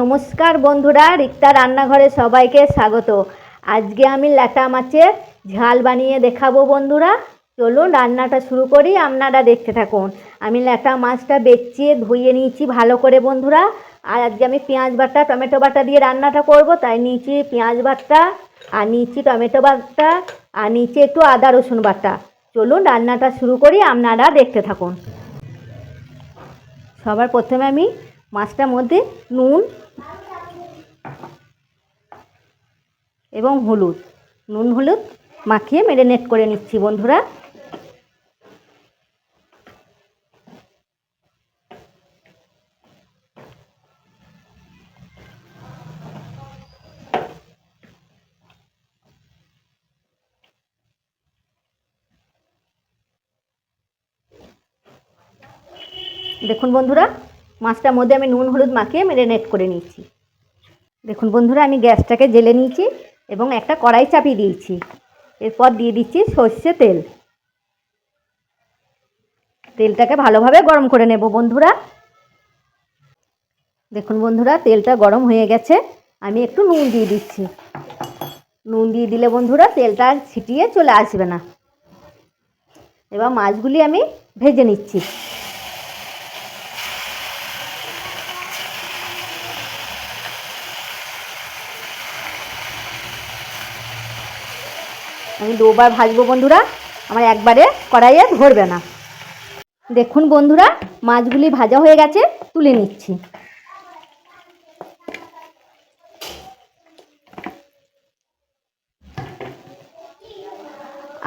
নমস্কার বন্ধুরা, রিক্তা রান্নাঘরে সবাইকে স্বাগত। আজকে আমি ল্যাটা মাছের ঝাল বানিয়ে দেখাবো বন্ধুরা। চলুন রান্নাটা শুরু করি, আপনারা দেখতে থাকুন। আমি ল্যাটা মাছটা বেচিয়ে ধুয়ে নিয়েছি ভালো করে বন্ধুরা। আর আজকে আমি পেঁয়াজ বাটা, টমেটো বাটা দিয়ে রান্নাটা করব, তাই নিয়েছি পেঁয়াজ বাটা, আর নিয়েছি টমেটো বাটা, আর নিচে একটু আদা রসুন বাটা। চলুন রান্নাটা শুরু করি, আপনারা দেখতে থাকুন। সবার প্রথমে আমি মাছটার মধ্যে নুন এবং হলুদ। নুন, হলুদ মাখিয়ে মেরিনেট করে নিচ্ছি বন্ধুরা। দেখুন বন্ধুরা, মাছটার মধ্যে আমি নুন, হলুদ মাখিয়ে মেরিনেট করে নিয়েছি দেখুন বন্ধুরা, আমি গ্যাসটাকে জেলে নিয়েছি। এবং একটা কড়াই চাপিয়ে দিয়েছি। এরপর দিয়ে দিচ্ছি সর্ষে তেল। তেলটাকে ভালোভাবে গরম করে নেব বন্ধুরা। দেখুন বন্ধুরা, তেলটা গরম হয়ে গেছে। আমি একটু নুন দিয়ে দিচ্ছি। নুন দিয়ে দিলে বন্ধুরা, তেলটা ছিটিয়ে চলে আসবে না। এবার মাছগুলি আমি ভেজে নিচ্ছি। আমি দুবার ভাজবো বন্ধুরা, আমার একবারে কড়াইয়ে ধরবে না। দেখুন বন্ধুরা, মাছগুলি ভাজা হয়ে গেছে, তুলে নিচ্ছি।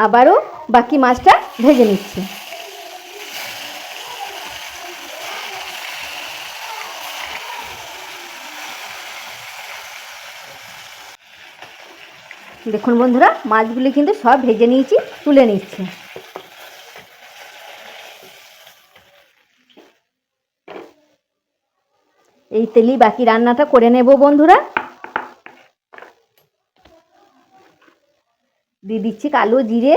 আবারও বাকি মাছটা ভেজে নিচ্ছি। দেখুন বন্ধুরা, মাছগুলি কিন্তু সব ভেজে নিয়েছি, তুলে নিচ্ছি। এই তেলেই বাকি রান্নাটা করে নেব বন্ধুরা। দিয়ে দিচ্ছি কালো জিরে।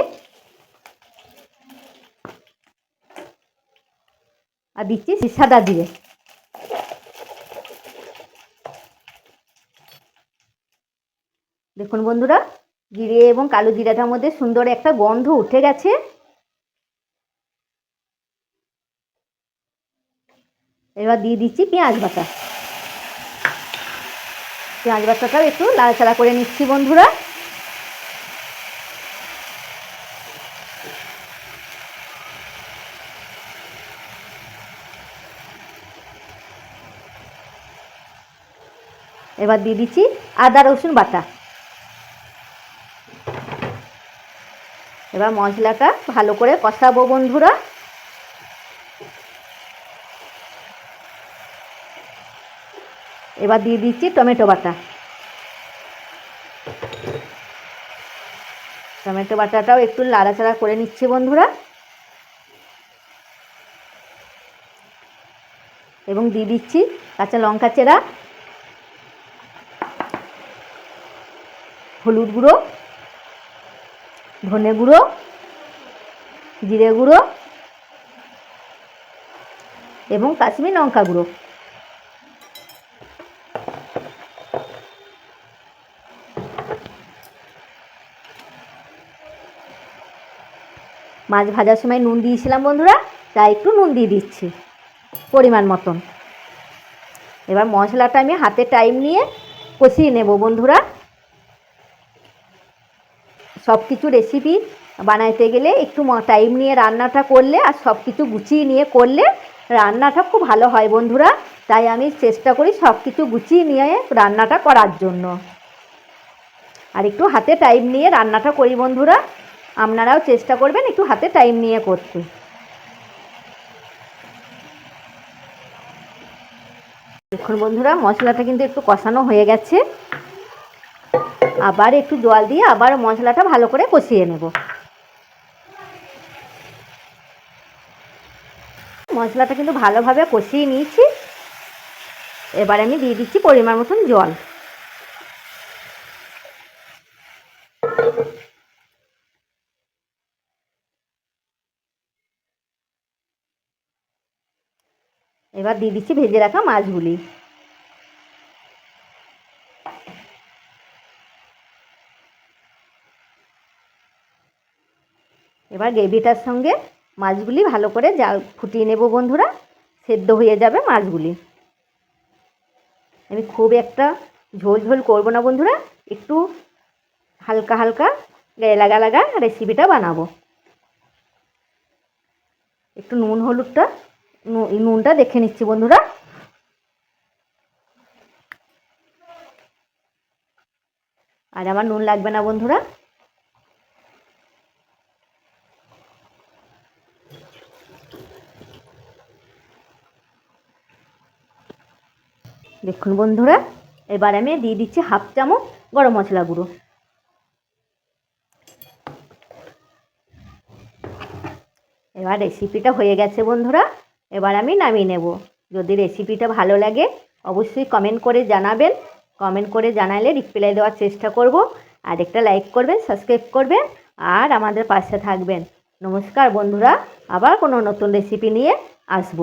আর দিচ্ছি সাদা জিরে। দেখুন বন্ধুরা জিরে এবং কালো জিরাটার মধ্যে সুন্দর একটা গন্ধ উঠে গেছে। এবার দিয়ে দিচ্ছি পেঁয়াজ বাটা। পেঁয়াজ বাটাটাও একটু লাড়াচাড়া করে নিচ্ছি বন্ধুরা। এবার দিয়ে দিচ্ছি আদা রসুন বাটা। এবার মশলাটা ভালো করে কষাবো বন্ধুরা। এবার দিয়ে দিচ্ছি টমেটো বাটা। টমেটো বাটাটাও একটু লাড়াচাড়া করে নিচ্ছি বন্ধুরা। এবং দিয়ে দিচ্ছি কাঁচা লঙ্কা চেরা, হলুদ গুঁড়ো ধনে গুঁড়ো, জিরে গুঁড়ো এবং কাশ্মীর লঙ্কা গুঁড়ো। মাছ ভাজার সময় নুন দিয়েছিলাম বন্ধুরা, তাই একটু নুন দিয়ে দিচ্ছি, পরিমাণ মতন। এবার মশলাটা আমি হাতে টাইম নিয়ে কষিয়ে নেব বন্ধুরা। সব কিছু রেসিপি বানাইতে গেলে একটু টাইম নিয়ে রান্নাটা করলে আর সব কিছু গুছিয়ে নিয়ে করলে রান্নাটা খুব ভালো হয় বন্ধুরা। তাই আমি চেষ্টা করি সব কিছু গুছিয়ে নিয়ে রান্নাটা করার জন্য। আর একটু হাতে টাইম নিয়ে রান্নাটা করি বন্ধুরা। আপনারাও চেষ্টা করবেন একটু হাতে টাইম নিয়ে করতে। দেখুন বন্ধুরা, মশলাটা কিন্তু একটু কষানো হয়ে গেছে। আবার একটু জল দিয়ে আবার মশলাটা ভালো করে কষিয়ে নেব। মশলাটা কিন্তু ভালোভাবে কষিয়ে নিয়েছি। এবার আমি দিয়ে দিচ্ছি পরিমাণ মতন জল। এবার দিয়ে দিচ্ছি ভেজে রাখা মাছগুলি। এবার গ্রেভিটার সঙ্গে মাছগুলি ভালো করে জাল ফুটিয়ে নেব বন্ধুরা, সেদ্ধ হয়ে যাবে মাছগুলি। আমি খুব একটা ঝোল ঝোল করব না বন্ধুরা, একটু হালকা হালকা গায়ে লাগা লাগা রেসিপিটা বানাবো। একটু নুন, হলুদটা নুনটা দেখে নিচ্ছি বন্ধুরা। আর আমার নুন লাগবে না বন্ধুরা। দেখুন বন্ধুরা, এবার আমি দিয়ে দিচ্ছি হাফ চামচ গরম মশলা গুঁড়ো। এবার রেসিপিটা হয়ে গেছে বন্ধুরা, এবার আমি নামিয়ে নেব। যদি রেসিপিটা ভালো লাগে, অবশ্যই কমেন্ট করে জানাবেন। কমেন্ট করে জানালে রিপ্লাই দেওয়ার চেষ্টা করব। আর একটা লাইক করবেন সাবস্ক্রাইব করবেন, আর আমাদের পাশে থাকবেন। নমস্কার বন্ধুরা, আবার কোনো নতুন রেসিপি নিয়ে আসব।